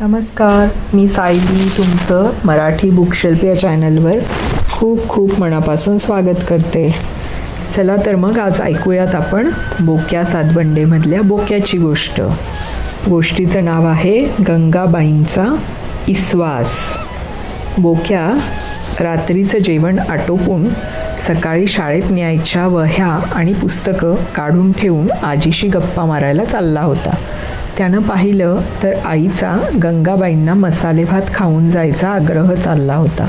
नमस्कार मी सायली तुमचं मराठी बुकशेल्फ या चॅनलवर खूप खूप मनापासून स्वागत करते. चला तर मग आज ऐकूयात आपण बोक्या सातबंडेमधल्या बोक्याची गोष्ट. गोष्टीचं नाव आहे गंगाबाईंचा इस्वास. बोक्या रात्रीचं जेवण आटोपून सकाळी शाळेत न्यायच्या वह्या आणि पुस्तकं काढून ठेवून आजीशी गप्पा मारायला चालला होता. त्यानं पाहिलं तर आईचा गंगाबाईंना मसाले भात खाऊन जायचा आग्रह चालला होता.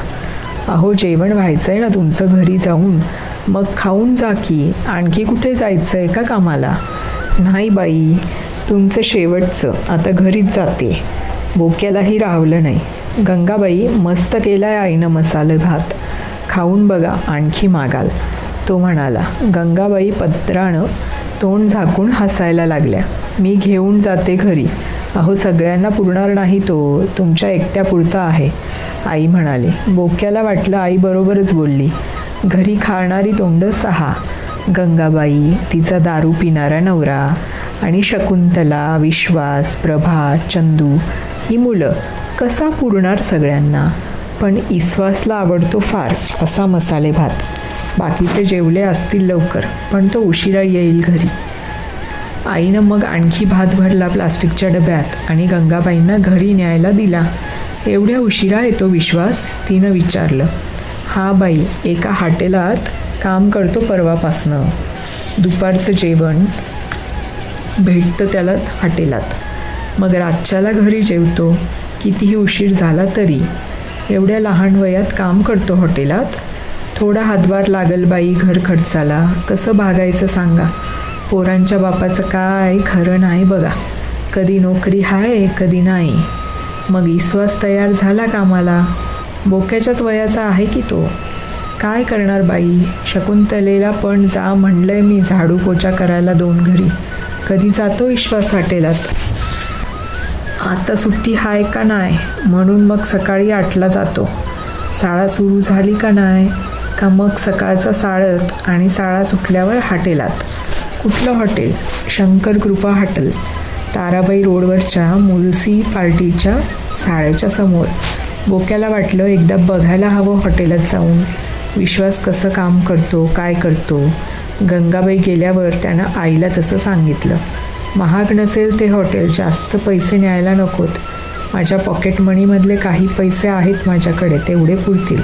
अहो जेवण व्हायचं आहे ना तुमचं घरी जाऊन. मग खाऊन जा की. आणखी कुठे जायचं आहे का कामाला? नाही बाई तुमचं शेवटचं. आता घरीच जाते. बोक्यालाही राहवलं नाही. गंगाबाई मस्त केलाय आईनं मसाले भात. खाऊन बघा आणखी मागाल. तो म्हणाला. गंगाबाई पत्रानं तोंड झाकून हसायला लागल्या. मी घेऊन जाते घरी. अहो सगळ्यांना पुरणार नाही तो. तुमच्या एकट्यापुरता आहे. आई म्हणाली. बोक्याला वाटलं आई बरोबरच बोलली. घरी खाणारी तोंड सहा. गंगाबाई तिचा दारू पिणारा नवरा आणि शकुंतला विश्वास प्रभा चंदू ही मुलं. कसा पुरणार सगळ्यांना? पण इस्वासला आवडतो फार असा मसाले भात बाकीचे जेवले असतील लवकर पण तो उशिरा येईल घरी. आईनं मग आणखी भात भरला प्लास्टिकच्या डब्यात आणि गंगाबाईंना घरी न्यायला दिला. एवढ्या उशिरा येतो विश्वास? तिनं विचारलं. हा बाई एका हॉटेलात काम करतो परवापासनं. दुपारचं जेवण भेटतं त्याला हॉटेलात. मग रातच्याला घरी जेवतो. कितीही उशीर झाला तरी. एवढ्या लहान वयात काम करतो हॉटेलात? थोडा हातभार लागल बाई घर खर्चाला. कसं भागायचं सांगा? पोरांच्या बापाचं काय खरं नाही बघा. कधी नोकरी आहे कधी नाही. मग विश्वास तयार झाला कामाला बोक्याच्याच वयाचा आहे की तो? काय करणार बाई? शकुंतलेला पण जा म्हणलंय मी झाडू पोचा करायला दोन घरी. कधी जातो विश्वास हॉटेलात? आता सुट्टी आहे का नाही? म्हणून मग सकाळी आठला जातो. शाळा सुरू झाली का नाही? का मग सकाळचा साळत आणि साळा सुटल्यावर हाटेलात. कुठलं हॉटेल? शंकर कृपा हॉटेल. ताराबाई रोडवरच्या मुलसी पार्टीच्या साळ्याच्या समोर. बोक्याला वाटलं एकदा बघायला हवं हॉटेलात जाऊन. विश्वास कसं काम करतो काय करतो? गंगाबाई गेल्यावर त्यानं आईला तसं सांगितलं. महाग नसेल ते हॉटेल जास्त पैसे न्यायला नकोत. माझ्या पॉकेट मनीमधले काही पैसे आहेत माझ्याकडे तेवढे पुरतील.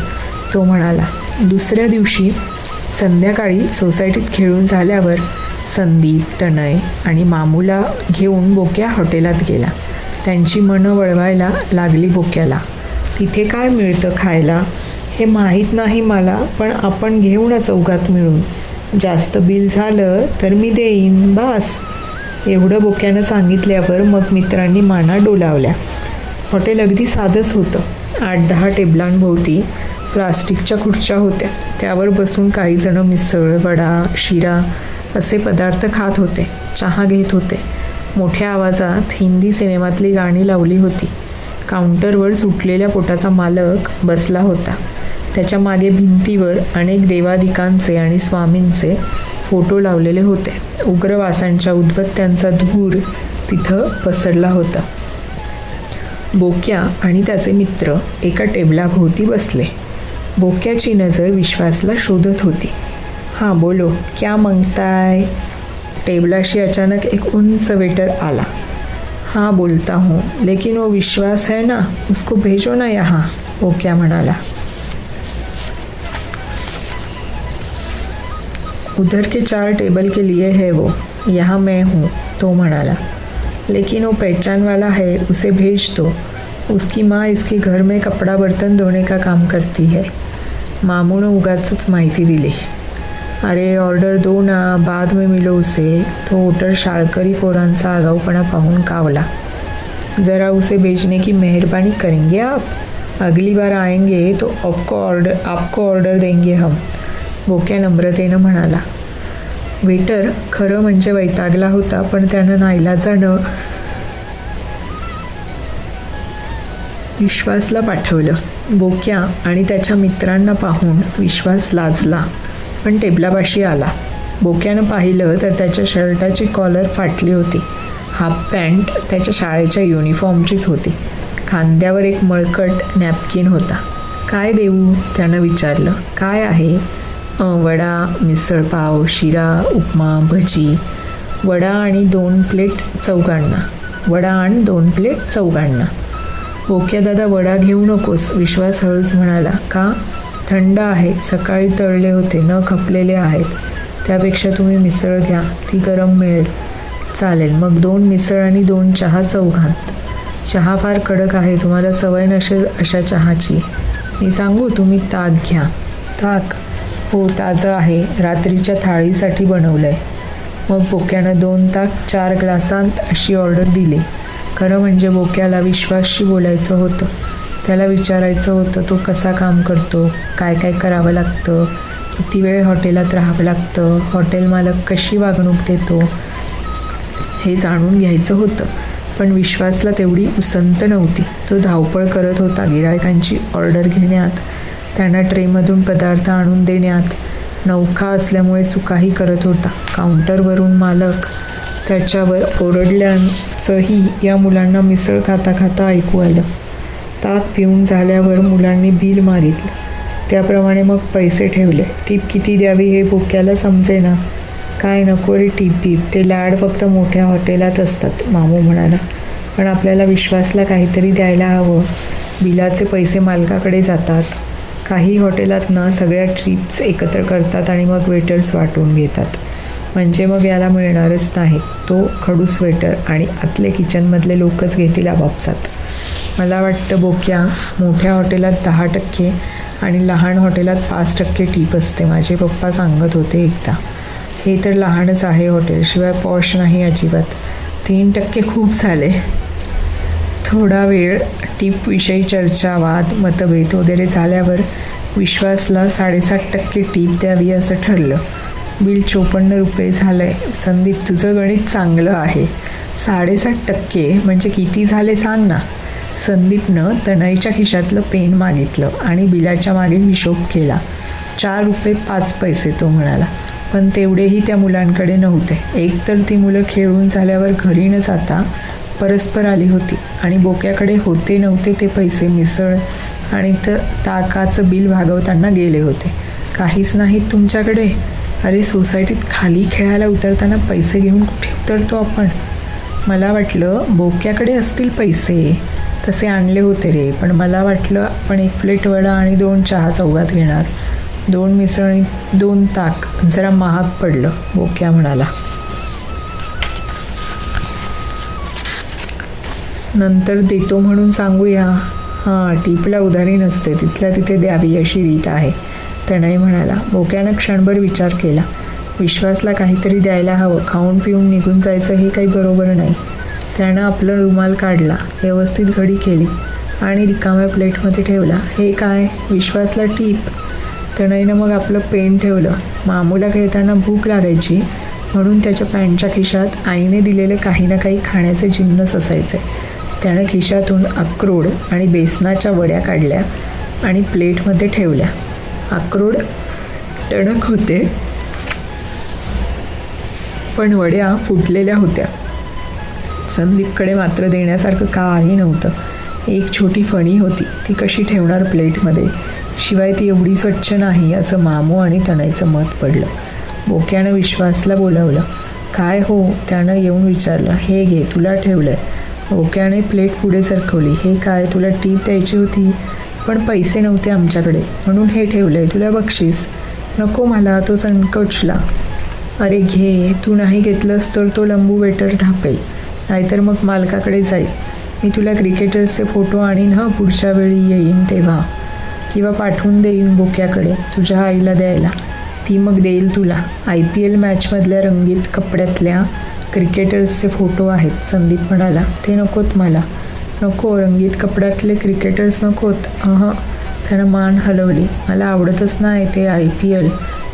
तो म्हणाला दुसऱ्या दिवशी संध्याकाळी सोसायटीत खेळून झाल्यावर संदीप तनय आणि मामूला घेऊन बोक्या हॉटेलात गेला. त्यांची मनं वळवायला लागली बोक्याला. तिथे काय मिळतं खायला? हे माहीत नाही मला पण आपण घेऊ ना चौकात मिळून. जास्त बिल झालं तर मी देईन बास. एवढं बोक्यानं सांगितल्यावर मग मित्रांनी माना डोलावल्या. हॉटेल अगदी साधंच होतं. आठ दहा टेबलांभोवती प्लास्टिकच्या खुर्च्या होत्या. त्यावर बसून काही जण मिसळ वडा शिरा असे पदार्थ खात होते. चहा घेत होते. मोठ्या आवाजात हिंदी सिनेमातली गाणी लावली होती. काउंटरवर सुटलेल्या पोटाचा मालक बसला होता. त्याच्यामागे भिंतीवर अनेक देवाधिकांचे आणि स्वामींचे फोटो लावलेले होते. उग्रवासांच्या उद्बत्त्यांचा धूर तिथं पसरला होता. बोक्या आणि त्याचे मित्र एका टेबलाभोवती बसले. बोक्याची नजर विश्वासला शोधत होती. हां बोलो क्या मांगताय? टेबलाशी अचानक एक उंच वेटर आला. हाँ बोलता हूँ लेकिन वो विश्वास है ना उसको भेजो ना यहाँ वो क्या म्हणाला. उधर के चार टेबल के लिए है वो यहाँ मैं हूँ तो म्हणाला. लेकिन वो पहचान वाला है उसे भेज दो। उसकी माँ इसके घर में कपड़ा बर्तन धोने का काम करती है। मामूनं उगाचच माहिती दिली. अरे ऑर्डर दो ना बाद में मिलो उसे. तो होटल शाळकरी पोरांचा आगाऊपणा पाहून कावला. ज़रा उसे भेजने की मेहरबानी करेंगे आप? अगली बार आएंगे तो आपको ऑर्डर आपको ऑर्डर देंगे हम. बोक्या नम्रतेनं म्हणाला. वेटर खरं म्हणजे वैतागला होता पण त्यानं नाईलाजानं विश्वासला पाठवलं. बोक्या आणि त्याच्या मित्रांना पाहून विश्वास लाजला. पण टेबलापाशी आला. बोक्यानं पाहिलं तर त्याच्या शर्टाची कॉलर फाटली होती. हाफ पॅन्ट त्याच्या शाळेच्या युनिफॉर्मचीच होती. खांद्यावर एक मळकट नॅपकिन होता. काय देऊ? त्यानं विचारलं. काय आहे? वडा मिसळपाव शिरा उपमा भजी. वडा आणि दोन प्लेट चौघांना. वडा आणि दोन प्लेट चौघांना. ओके दादा वडा घेऊ नकोस. विश्वास हळूच म्हणाला का? थंड आहे. सकाळी तळले होते. न खपलेले आहेत. त्यापेक्षा तुम्ही मिसळ घ्या. ती गरम मिळेल. चालेल. मग दोन मिसळ आणि दोन चहा चौघांत चहा फार कडक आहे. तुम्हाला सवय नसेल अशा चहाची. मी सांगू तुम्ही ताक घ्या. ताक? हो ताजं आहे. रात्रीच्या थाळीसाठी बनवलं आहे मग पोक्यानं दोन ताक चार ग्लासांत अशी ऑर्डर दिली. खरं म्हणजे बोक्याला विश्वासशी बोलायचं होतं. त्याला विचारायचं होतं तो कसा काम करतो? काय काय करावं लागतं? किती वेळ हॉटेलात राहावं लागतं? हॉटेल मालक कशी वागणूक देतो? हे जाणून घ्यायचं होतं. पण विश्वासला तेवढी उसंत नव्हती. तो धावपळ करत होता गिरायकांची ऑर्डर घेण्यात. त्यांना ट्रेमधून पदार्थ आणून देण्यात. नौखा असल्यामुळे चुकाही करत होता. काउंटरवरून मालक त्याच्यावर ओरडल्याचंही या मुलांना मिसळ खाता खाता ऐकू आलं. ताक पिऊन झाल्यावर मुलांनी बिल मागितलं. त्याप्रमाणे मग पैसे ठेवले. टीप किती द्यावी हे बोक्याला समजेना. काय नको रे टीप बीप. ते लाड फक्त मोठ्या हॉटेलात असतात मामू म्हणाला. पण आपल्याला विश्वासला काहीतरी द्यायला हवं. बिलाचे पैसे मालकाकडे जातात. काही हॉटेलात ना सगळ्या ट्रिप्स एकत्र करतात आणि मग वेटर्स वाटून घेतात. म्हणजे मग याला मिळणारच नाही. तो खडू स्वेटर आणि आतले किचनमधले लोकच घेतील आपापसात. मला वाटतं बोक्या मोठ्या हॉटेलात दहा टक्के आणि लहान हॉटेलात पाच टक्के टीप असते. माझे पप्पा सांगत होते एकदा. हे तर लहानच आहे हॉटेल शिवाय पॉश नाही अजिबात. तीन टक्के खूप झाले. थोडा वेळ टीपविषयी चर्चा वाद मतभेद वगैरे झाल्यावर विश्वासला साडेसात टक्के टीप द्यावी असं ठरलं. बिल चोपन्न रुपये झालं आहे संदीप तुझं गणित चांगलं आहे. साडेसात टक्के म्हणजे किती झाले सांग ना. संदीपनं तनईच्या खिशातलं पेन मागितलं आणि बिलाच्या मागे हिशोब केला. चार रुपये पाच पैसे तो म्हणाला. पण तेवढेही त्या मुलांकडे नव्हते. एकतर ती मुलं खेळून झाल्यावर घरी न जाता परस्पर आली होती आणि बोक्याकडे होते नव्हते ते पैसे मिसळ आणि तर ताकाचं बिल भागवताना गेले होते. काहीच नाहीत तुमच्याकडे? अरे सोसायटीत खाली खेळायला उतरताना पैसे घेऊन कुठे उतरतो आपण? मला वाटलं बोक्याकडे असतील पैसे. तसे आणले होते रे पण मला वाटलं आपण एक प्लेट वडा आणि दोन चहा चौघात घेणार. दोन मिसळणी दोन ताक. जरा महाग पडलं बोक्या म्हणाला. नंतर देतो म्हणून सांगूया. हां टीपला उधारी नसते. तिथल्या तिथे द्यावी अशी रीत आहे. तणय म्हणाला बोक्यानं क्षणभर विचार केला. विश्वासला काहीतरी द्यायला हवं. खाऊन पिऊन निघून जायचं हे काही बरोबर नाही. त्यानं आपलं रुमाल काढला व्यवस्थित घडी केली आणि रिकाम्या प्लेटमध्ये ठेवला. हे काय? विश्वासला टीप? तणयनं मग आपलं पेन ठेवलं. मामूला खेळताना भूक लागायची. म्हणून त्याच्या पॅन्टच्या खिशात आईने दिलेले काही ना काही खाण्याचे जिन्नस असायचे. त्यानं खिशातून अक्रोड आणि बेसनाच्या वड्या काढल्या आणि प्लेटमध्ये ठेवल्या. अक्रोड टणक होते. पण वड्या फुटलेल्या होत्या. संदीपकडे मात्र देण्यासारखं काही नव्हतं. एक छोटी फणी होती. ती कशी ठेवणार प्लेटमध्ये? शिवाय ती एवढी स्वच्छ नाही असं मामू आणि तणाईचं मत पडलं. बोक्यानं विश्वासला बोलावलं. काय हो? त्यानं येऊन विचारलं. हे घे तुला ठेवलं आहे बोक्याने प्लेट पुढे सरकवली. हे काय? तुला टीप द्यायची होती? पण पैसे नव्हते आमच्याकडे. म्हणून हे ठेवलं आहे तुला बक्षीस. नको मला तो संकोचला. अरे घे तू नाही घेतलंस तर तो लंबू वेटर ढापेल नाहीतर मग मालकाकडे जाईल. मी तुला क्रिकेटर्सचे फोटो आणीन हं पुढच्या वेळी येईन तेव्हा. किंवा पाठवून देईन बोक्याकडे तुझ्या आईला द्यायला. ती मग देईल तुला. आय पी एल मॅचमधल्या रंगीत कपड्यातल्या क्रिकेटर्सचे फोटो आहेत संदीप म्हणाला. ते नकोत मला. नको रंगीत कपड्यातले क्रिकेटर्स नकोत अह त्यानं मान हलवली. मला आवडतच नाही ते आय पी एल.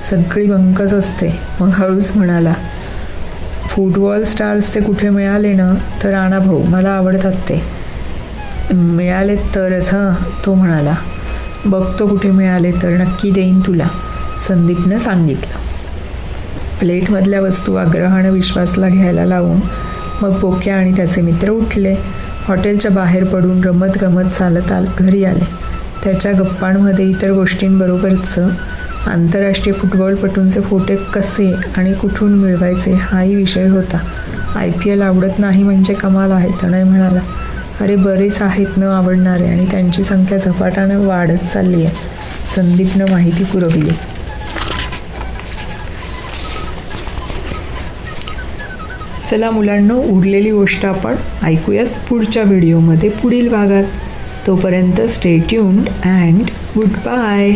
सगळी बंकच असते. मग हळूच म्हणाला फुटबॉल स्टार्स ते कुठे मिळाले ना तर राणा भाऊ मला आवडतात ते. मिळाले तरच हां तो म्हणाला. बघतो कुठे मिळाले तर नक्की देईन तुला संदीपनं सांगितलं. प्लेटमधल्या वस्तू आग्रहानं विश्वासला घ्यायला लावून मग बोक्या आणि त्याचे मित्र उठले. हॉटेलच्या बाहेर पडून रमत गमत चालत आल घरी आले. त्याच्या गप्पांमध्ये इतर गोष्टींबरोबरचं आंतरराष्ट्रीय फुटबॉलपटूंचे फोटे कसे आणि कुठून मिळवायचे हाही विषय होता. आय पी एल आवडत नाही म्हणजे कमाल आहे तणय म्हणाला. अरे बरेच आहेत न आवडणारे आणि त्यांची संख्या झपाट्यानं वाढत चालली आहे संदीपनं माहिती पुरवली. चला मुलांना उरलेली गोष्ट आपण ऐकूयात पुढच्या व्हिडिओमध्ये पुढील भागात. तोपर्यंत stay tuned and good bye